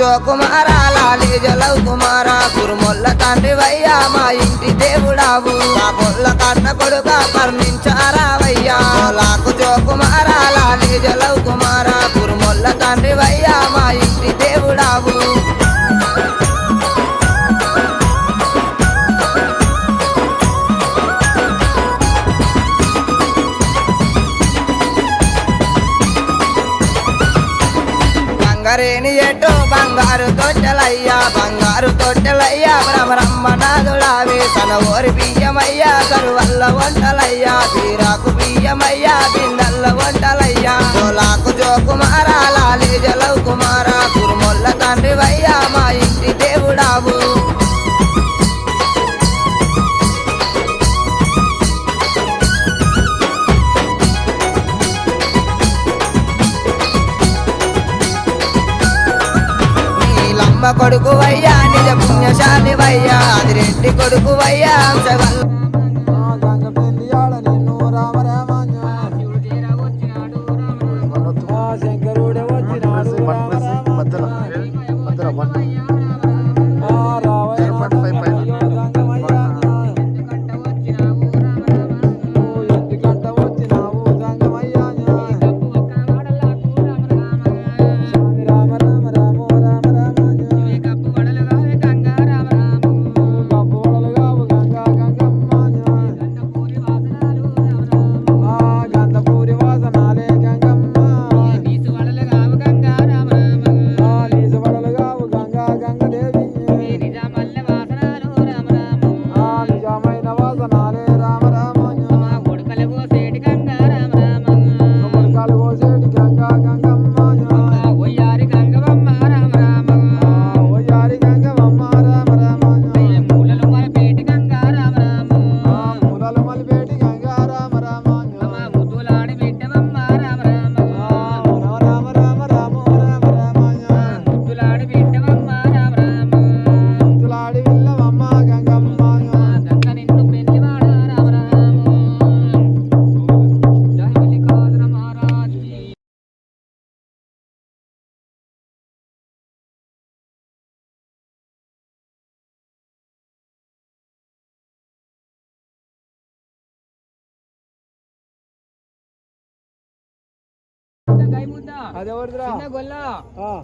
రాజో కుమారా లాలి జలవ్ కుమారా కురుమొల్ల తండ్రి వయ్యా మా ఇంటి దేవుడావు. నా పొల్ల కన్న కొడుక కర్ణించారావయ్యా లాకు జో కుమారా లాలి జలవ్ కుమారా కురుమొల్ల తండ్రి వయ్యా మా ఇంటి దేవుడావు. గంగరేని ఎటో? బంగారు తొట్టెలయ్యా బంగారు తొట్టెలయ్యా బ్రహ్మనాథుడావి తన ఓరి బియ్యమయ్యా కరువల్ల వంటలయ్యా తీరాకు బియ్యమయ్యా బిందల్ల వంటలయ్యా జోలాకు జోకు మారాల నీలమ్మ కొడుకు వయ్యా నిజ పుణ్యశాలి వయ్యా అది రెడ్డి కొడుకు వయ్యా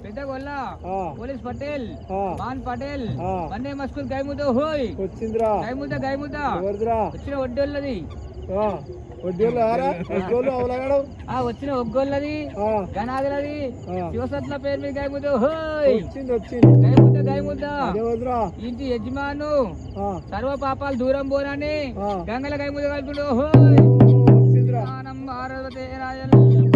పెద్ద గొల్ల. ఆ, పోలీస్ పటేల్. మాన్ పటేల్. ఆ. వన్నే మస్కుల్ గైముద్ద హోయ్ వచ్చిందిరా. గైముద్ద గైముద్ద వచ్చిన ఆ. వచ్చిన ఒగ్గోళ్ళది ఆ. శివసత్ల పేరు మీద గైముద్ద అదే వరదరా ఇంటి యజమాను. సర్వ పాపాలు దూరం పోనని. గంగల గైముద్ద కలుపుడు హోయ్ భారతే రాజన్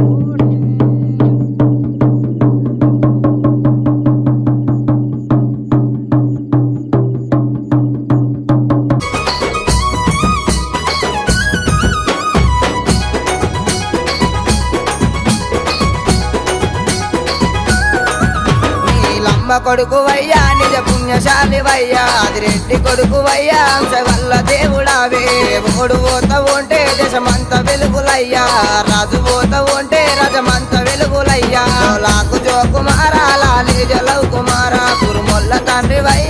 నీలమ్మ కొడుకు వయ్యా నిజ పుణ్యశాలి వయ్యా అదిరెడ్డి కొడుకు వయ్యా అంశవల్ల దేవుడావే. ఓడు పోత ఉంటే దశమంత వెలుగులయ్యా రాజు పోత ఉంటే రజమంత వెలుగులయ్యా. లాకు జో కుమారా లాలి జలవు కుమారా కురుమొల్ల తండ్రి వయ్యా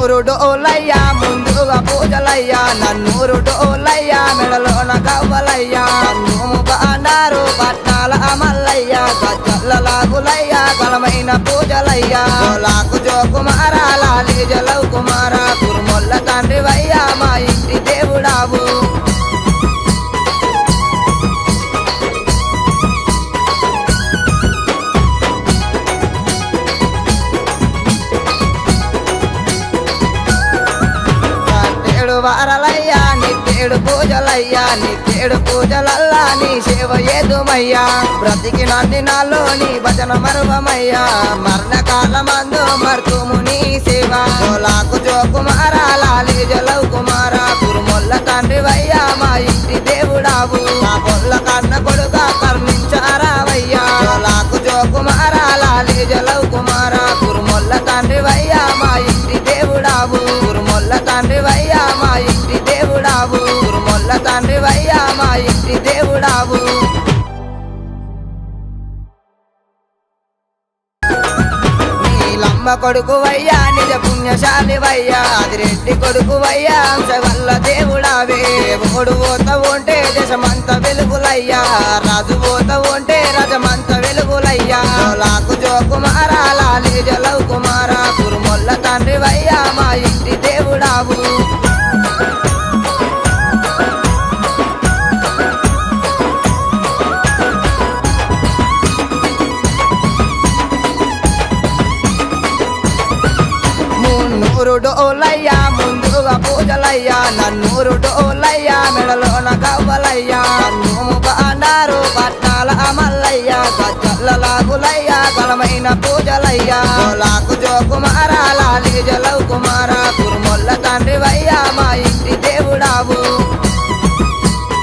మున్నూరు డోలయ్యా ముందుగా పూజలయ్యా నన్నూరు డోలయ్యా మెడలోన కవ్వలయ్యా నూము బాండారు పట్టాల అమల్లయ్యా గజ్జల్ల లాగులయ్యా బలమైన పూజలయ్యా లాకు జోకుమారా వారలయ్యా నిత్యేడు పూజలయ్యా నిత్యేడు పూజలల్లా నీ సేవ ఏదుమయ్యా? బ్రతికి నన్ను నాలో నీ భజన మరువమయ్యా. మరణకాలమందు మర్తుము నీ సేవ. అమ్మ కొడుకు వయ్యా నిజ పుణ్యశాలి వయ్యా అది రెడ్డి కొడుకు వయ్యా అంశ వల్ల దేవుడావే. ఓడు పోత ఉంటే దేశమంత వెలుగులయ్యా రాజు పోత ఉంటే నన్నూరు డోలయ్యా ముందుగా పూజలయ్యా నన్నూరు డోలయ్యా మెడలో కవ్వలయ్యా నూము పట్టాల అమల్లయ్యా కచ్చల్ల బలమైన పూజలయ్యాకు జో కుమారా లాలి జలవు కుమారా కురుమొల్ల తండ్రి వయ్యా మాయి